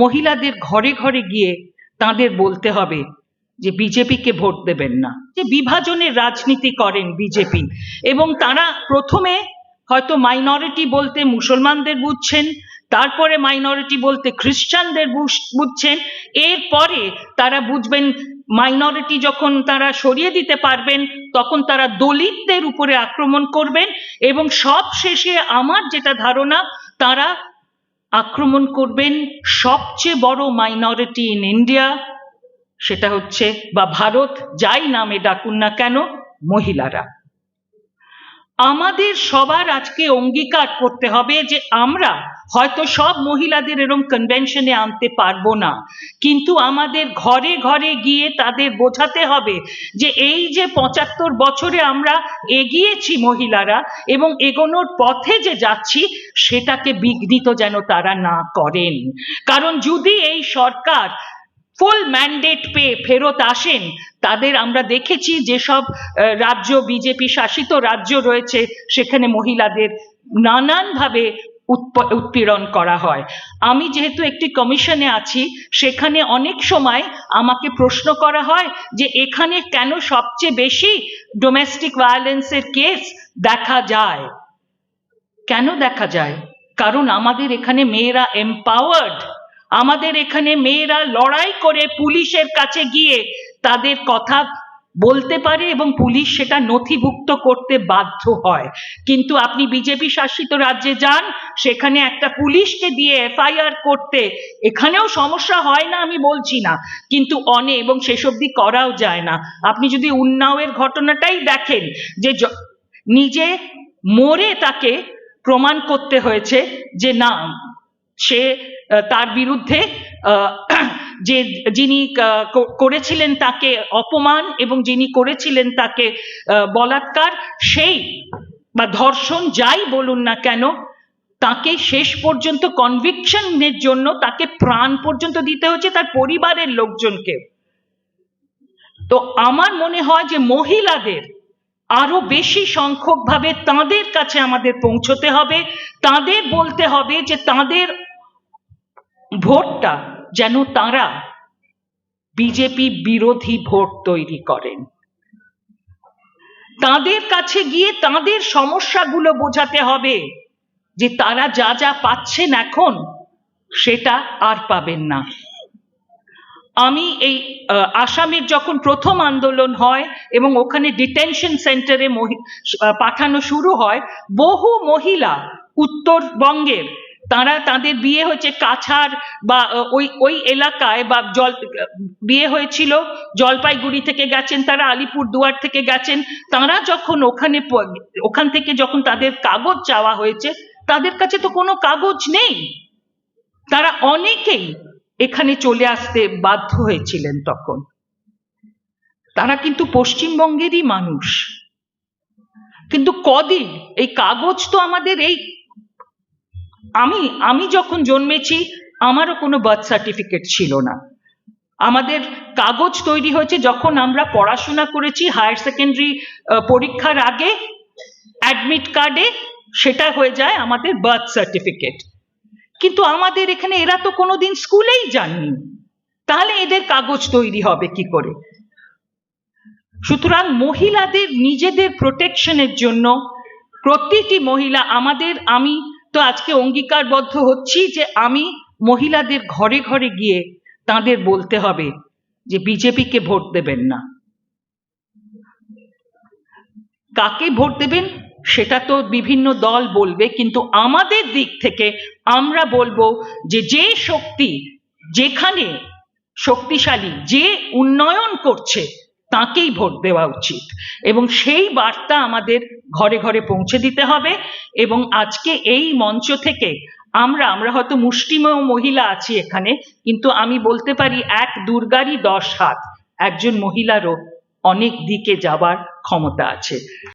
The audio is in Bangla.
মহিলাদের ঘরে ঘরে গিয়ে তাদের বলতে হবে যে বিজেপিকে ভোট দেবেন না। যে বিভাজনের রাজনীতি করেন বিজেপি। এবং তারা প্রথমে হয়তো মাইনরিটি বলতে মুসলমানদের বুঝছেন, তারপরে মাইনরিটি বলতে খ্রিস্টানদের বুঝ- বুঝছেন, এরপরে তারা বুঝবেন মাইনরিটি যখন তারা সরিয়ে দিতে পারবেন, তখন তারা দলিতদের উপরে আক্রমণ করবেন এবং সব শেষে আমার যেটা ধারণা, তারা আক্রমণ করবেন সবচেয়ে বড় মাইনরিটি ইন ইন্ডিয়া সেটা হচ্ছে, বা ভারত, যাই নামে ডাকুন না কেন, মহিলারা। আমাদের সবার আজকে অঙ্গীকার করতে হবে যে আমরা হয়তো সব মহিলাদের এরম কনভেনশনে আনতে পারব না। কিন্তু আমাদের ঘরে ঘরে গিয়ে তাদের বোঝাতে হবে যে এই যে পঁচাত্তর বছরে আমরা এগিয়েছি মহিলারা এবং এগোনোর পথে যে যাচ্ছি, সেটাকে বিঘ্নিত যেন তারা না করেন। কারণ যদি এই সরকার ফুল ম্যান্ডেট পেয়ে ফেরত আসেন, তাদের আমরা দেখেছি যেসব রাজ্য, বিজেপি শাসিত রাজ্য রয়েছে, সেখানে মহিলাদের নানানভাবে উৎপীড়ন করা হয়। আমি যেহেতু একটি কমিশনে আছি, সেখানে অনেক সময় আমাকে প্রশ্ন করা হয় যে এখানে কেন সবচেয়ে বেশি ডোমেস্টিক ভায়োলেন্সের কেস দেখা যায়? কেন দেখা যায়? কারণ আমাদের এখানে মেয়েরা এম্পাওয়ার্ড আমাদের এখানে মেয়েরা লড়াই করে পুলিশের কাছে গিয়ে তাদের কথা বলতে পারে এবং পুলিশ সেটা নথিভুক্ত করতে বাধ্য হয়। কিন্তু আপনি বিজেপি শাসিত রাজ্যে যান, সেখানে একটা পুলিশকে দিয়ে এফআইআর করতে এখানেও সমস্যা হয় না, আমি বলছি না। কিন্তু অনে এবং অবধি করাও যায় না। আপনি যদি উন্নাওয়ের ঘটনাটাই দেখেন, যে নিজে মরে তাকে প্রমাণ করতে হয়েছে যে না, সে তার বিরুদ্ধে যে যিনি করেছিলেন তাকে অপমান এবং যিনি করেছিলেন তাকে বলাৎকার, সেই বা ধর্ষণ যাই বলুন না কেন, তাকে শেষ পর্যন্ত কনভিকশনের জন্য তাকে প্রাণ পর্যন্ত দিতে হচ্ছে তার পরিবারের লোকজনকে। তো আমার মনে হয় যে মহিলাদের আরও বেশি সংখ্যকভাবে তাদের কাছে আমাদের পৌঁছতে হবে, তাদের বলতে হবে যে তাদের ভোটটা যেন তারা বিজেপি বিরোধী ভোট তৈরি করেন। তাদের কাছে গিয়ে তাদের সমস্যাগুলো বোঝাতে হবে যে তারা যা যা পাচ্ছেন এখন সেটা আর পাবেন না। আমি এই আসামের যখন প্রথম আন্দোলন হয় এবং ওখানে ডিটেনশন সেন্টারে পাঠানো শুরু হয়, বহু মহিলা উত্তরবঙ্গের তারা তাদের বিয়ে হয়েছে কাছাড় বা ওই ওই এলাকায় বা জল, বিয়ে হয়েছিল, জলপাইগুড়ি থেকে গেছেন তারা আলিপুর দুয়ার থেকে গেছেন। তারা যখন ওখানে ওখান থেকে যখন তাদের কাগজ চাওয়া হয়েছে, তাদের কাছে তো কোনো কাগজ নেই। তারা অনেকেই এখানে চলে আসতে বাধ্য হয়েছিলেন তখন। তারা কিন্তু পশ্চিমবঙ্গেরই মানুষ। কিন্তু কদিন? এই কাগজ তো আমাদের এই আমি আমি যখন জন্মেছি, আমারও কোনো বার্থ সার্টিফিকেট ছিল না। আমাদের কাগজ তৈরি হয়েছে যখন আমরা পড়াশোনা করেছি হায়ার সেকেন্ডারি পরীক্ষার আগে অ্যাডমিট কার্ডে সেটা হয়ে যায় আমাদের বার্থ সার্টিফিকেট কিন্তু আমাদের এখানে এরা তো কোনোদিন স্কুলেই যাননি। তাহলে এদের কাগজ তৈরি হবে কি করে? সুতরাং মহিলাদের নিজেদের প্রোটেকশনের জন্য প্রতিটি মহিলা, আমাদের, আমি তো আজকে অঙ্গীকারবদ্ধ হচ্ছি যে আমি মহিলাদের ঘরে ঘরে গিয়ে তাদের বলতে হবে যে বিজেপিকে ভোট দেবেন না। কাকে ভোট দেবেন সেটা তো বিভিন্ন দল বলবে, কিন্তু আমাদের দিক থেকে আমরা বলব যে যে শক্তি যেখানে শক্তিশালী, যে উন্নয়ন করছে তাকেই ভোট দেওয়া উচিত। এবং সেই বার্তা আমাদের ঘরে ঘরে পৌঁছে দিতে হবে এবং আজকে এই মঞ্চ থেকে আমরা আমরা হয়তো মুষ্টিমেয় মহিলা আছি এখানে, কিন্তু আমি বলতে পারি এক দুর্গারই দশ হাত। একজন মহিলারও অনেক দিকে যাবার ক্ষমতা আছে।